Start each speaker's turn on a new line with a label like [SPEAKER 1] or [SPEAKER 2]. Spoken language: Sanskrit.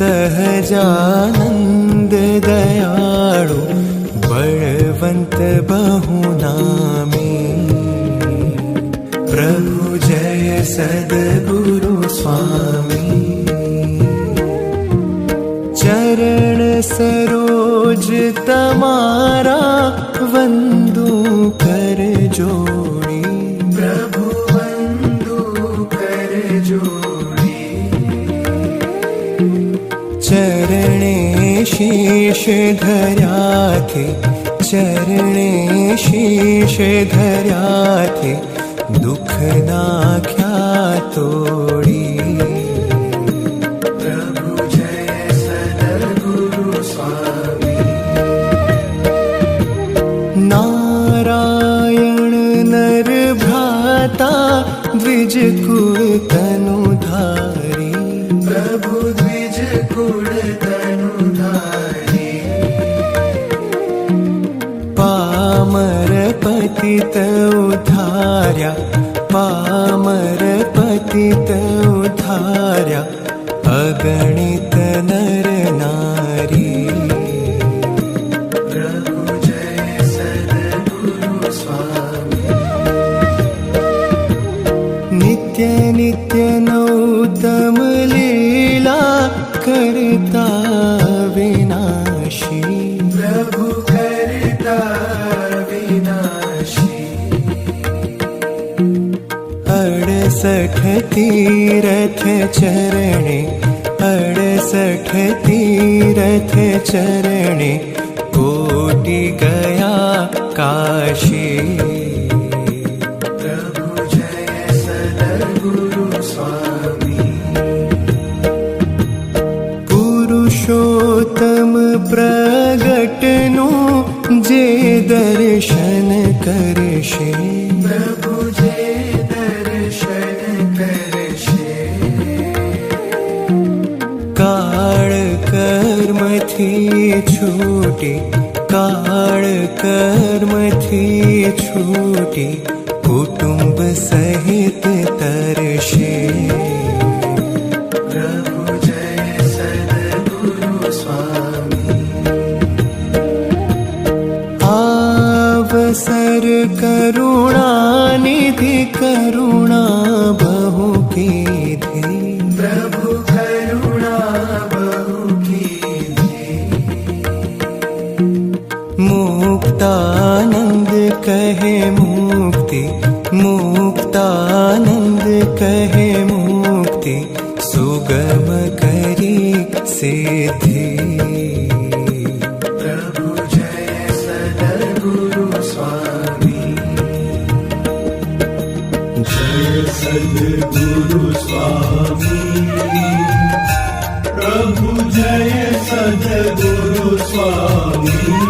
[SPEAKER 1] सहजानन्द दयाळु बळवन्त बहुनामी। प्रभु जय सद्गुरु स्वामी। चरण सरोज तमारा वन्दु कर जोड़ी चरणे शीश धर्याथे चरणे शीश धर्याथे दुख नाख्या तोडी। प्रभु जय सद्गुरु स्वामी। नारायण नर भ्राता द्विज पामर पतित उद्धार्या पामर अगणित नर नारी नित्य नित्य नौतम लीला करता विनाशी। प्रभु करता विनाशी। अडसठ तीरथ चरणे अडसठ तीरथ चरणे कोटि गया काशी करशे प्रभु जे दर्शन करशे। काळ कर्मथी छूटी काळ कर्मथी छूटी कुटुंब सहित तरशे मुक्तानंद कहे मुक्ति, मुक्तानंद कहे मुक्ति, सुगम करी जय सद्गुरु स्वामी।
[SPEAKER 2] जय सद्गुरु स्वामी। प्रभु जय स्वामी।